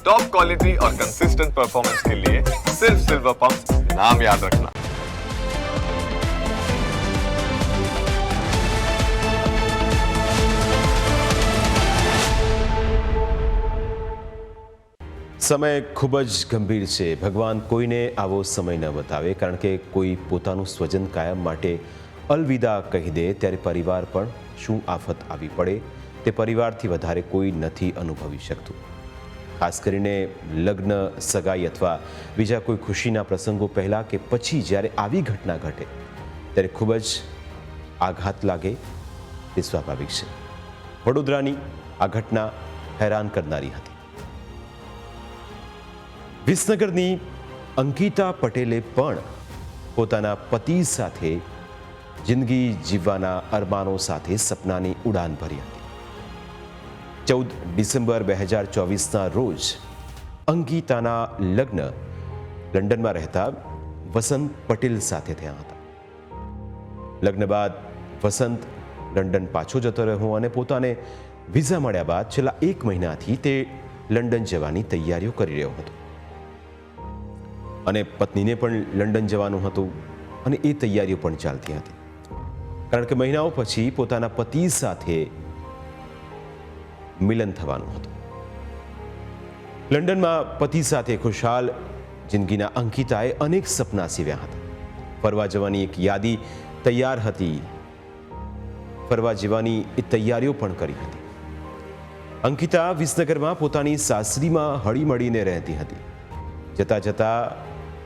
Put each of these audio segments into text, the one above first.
Top quality और consistent performance के लिए सिर्फ सिल्वर पंप नाम याद रखना સમય ખૂબ જ ગંભીર છે ભગવાન કોઈને આવો સમય ન બતાવે કારણ કે કોઈ પોતાનું સ્વજન કાયમ માટે અલવિદા કહી દે ત્યારે પરિવાર પણ શું આફત આવી પડે તે પરિવારથી વધારે કોઈ નથી અનુભવી શકતું ખાસ કરીને લગ્ન, સગાઈ અથવા બીજા કોઈ ખુશીના પ્રસંગો પહેલાં કે પછી જ્યારે આવી ઘટના ઘટે, ત્યારે ખૂબ જ આઘાત લાગે તે સ્વાભાવિક છે. વડોદરાની આ ઘટના હેરાન કરનારી હતી. વિસનગરની અંકિતા પટેલે પણ પોતાના પતિ સાથે જિંદગી જીવવાના અરમાનો સાથે સપનાની ઉડાન ભરી હતી. ચૌદ ડિસેમ્બર બે હજાર ચોવીસના રોજ અંગીતાના લગ્ન લંડનમાં રહેતા વસંત પટેલ સાથે થયા હતા. લગ્ન બાદ વસંત લંડન પાછો જતો રહ્યો અને પોતાને વિઝા મળ્યા બાદ છેલ્લા એક મહિનાથી તે લંડન જવાની તૈયારીઓ કરી રહ્યો હતો. અને પત્નીને પણ લંડન જવાનું હતું અને એ તૈયારીઓ પણ ચાલતી હતી. કારણ કે મહિનાઓ પછી પોતાના પતિ સાથે મિલન થવાનું હતું. લંડનમાં પતિ સાથે ખુશાલ, જિંદગીના અંકિતાએ અનેક સપના સીવ્યા હતા. ફરવા જવાની એક યાદી તૈયાર હતી. ફરવા જવાની એ તૈયારીઓ પણ કરી હતી. અંકિતા વિસનગરમાં પોતાની સાસરીમાં હળીમળીને રહેતી હતી. જતાં જતાં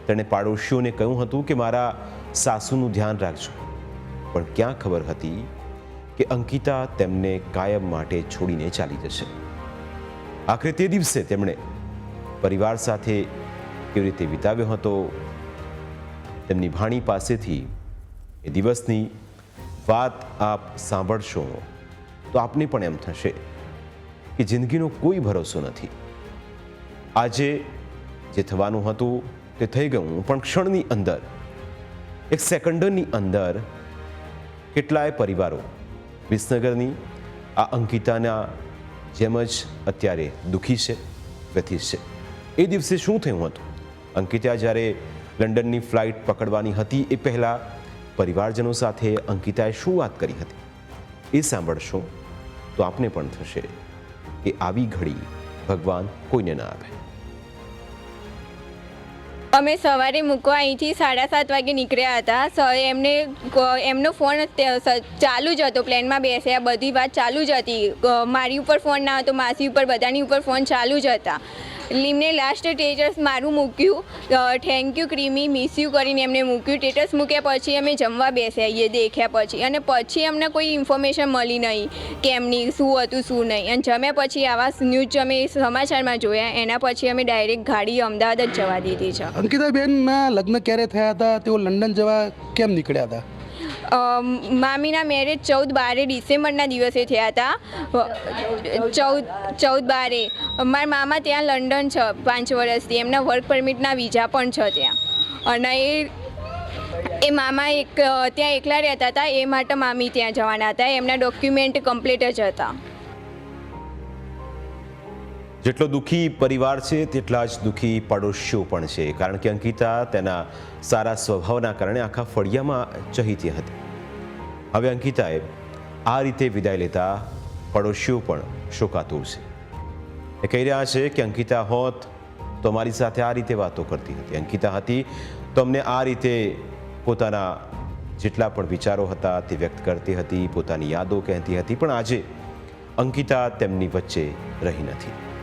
તેણે પાડોશીઓને કહ્યું હતું કે, મારા સાસુનું ધ્યાન રાખજો. પણ ક્યાં ખબર હતી કે અંકિતા તેમને કાયમ માટે છોડીને ચાલી જશે. આખરે તે દિવસે તેમણે પરિવાર સાથે કેવી રીતે વિતાવ્યો હતો, તેમની ભાણી પાસેથી એ દિવસની વાત આપ સાંભળશો તો આપને પણ એમ થશે કે જિંદગીનો કોઈ ભરોસો નથી. આજે જે થવાનું હતું તે થઈ ગયું પણ ક્ષણની અંદર, એક સેકન્ડની અંદર કેટલાય પરિવારો વિસનગરની આ અંકિતાના જેમ જ અત્યારે દુઃખી છે, વ્યથિત છે. એ દિવસે શું થયું હતું? અંકિતા જ્યારે લંડનની ફ્લાઇટ પકડવાની હતી એ પહેલાં પરિવારજનો સાથે અંકિતાએ શું વાત કરી હતી? એ સાંભળશો તો આપને પણ થશે કે આવી ઘડી ભગવાન કોઈને ના આપે. અમે સવારે મૂકવા અહીંથી સાડા સાત વાગે નીકળ્યા હતા. સર એમને એમનો ફોન ચાલુ જ હતો, પ્લેનમાં બેસ્યા બધી વાત ચાલુ જ હતી. મારી ઉપર ફોન ના હતો, માસી ઉપર, બધાની ઉપર ફોન ચાલુ જ હતા. લીમને લાસ્ટ ટેટસ મારું મૂક્યું. થેન્ક યુ ક્રીમી મિસ યુ કરીને એમને મૂક્યું. ટેટસ મૂક્યા પછી અમે જમવા બેસ્યા એ દેખ્યા પછી. અને પછી અમને કોઈ ઇન્ફોર્મેશન મળી નહીં કે એમની શું હતું, શું નહીં. અને જમ્યા પછી આવા ન્યૂઝ અમે સમાચારમાં જોયા. એના પછી અમે ડાયરેક્ટ ગાડી અમદાવાદ જ જવા દીધી છે. અંકિતાબેનના લગ્ન ક્યારે થયા હતા? તેઓ લંડન જવા કેમ નીકળ્યા હતા? મામીના મેરેજ ચૌદ બારે ડિસેમ્બરના દિવસે થયા હતા. ચૌદ ચૌદ બારે. મારા મામા ત્યાં લંડન છે પાંચ વર્ષથી. એમના વર્ક પરમિટના વિઝા પણ છે ત્યાં. અને એ એ મામા એક ત્યાં એકલા રહેતા હતા. એ માટે મામી ત્યાં જવાના હતા. એમના ડોક્યુમેન્ટ કમ્પ્લીટ જ હતા. જેટલો દુઃખી પરિવાર છે, તેટલા જ દુઃખી પડોશીઓ પણ છે. કારણ કે અંકિતા તેના સારા સ્વભાવના કારણે આખા ફળિયામાં ચહીતી હતી. હવે અંકિતાએ આ રીતે વિદાય લેતા પડોશીઓ પણ શોકાતુર છે. એ કહી રહ્યા છે કે અંકિતા હોત તો મારી સાથે આ રીતે વાતો કરતી હતી. અંકિતા હતી તો અમને આ રીતે પોતાના જેટલા પણ વિચારો હતા તે વ્યક્ત કરતી હતી, પોતાની યાદો કહેતી હતી, પણ આજે અંકિતા તેમની વચ્ચે રહી નથી.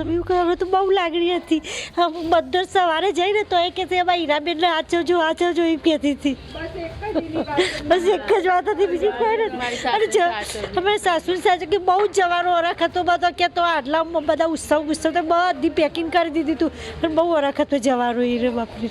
એવું કહ્યું તો બહુ લાગણી હતી. આમ બધો સવારે જઈને તો એ કે એમાં હીરાબેનને આચવજો આચવજો એમ કહેતી હતી. બસ એક જ વાત હતી બીજી કોઈ નથી. અને અમે સાસુ સાસુ કે બહુ જ જવાનો વરખ હતો બધો કે તો આટલા બધા ઉત્સવ ઉત્સવ તો બધી પેકિંગ કરી દીધી હતું પણ બહુ વરખ હતો જવાનો એ રે બાપરે.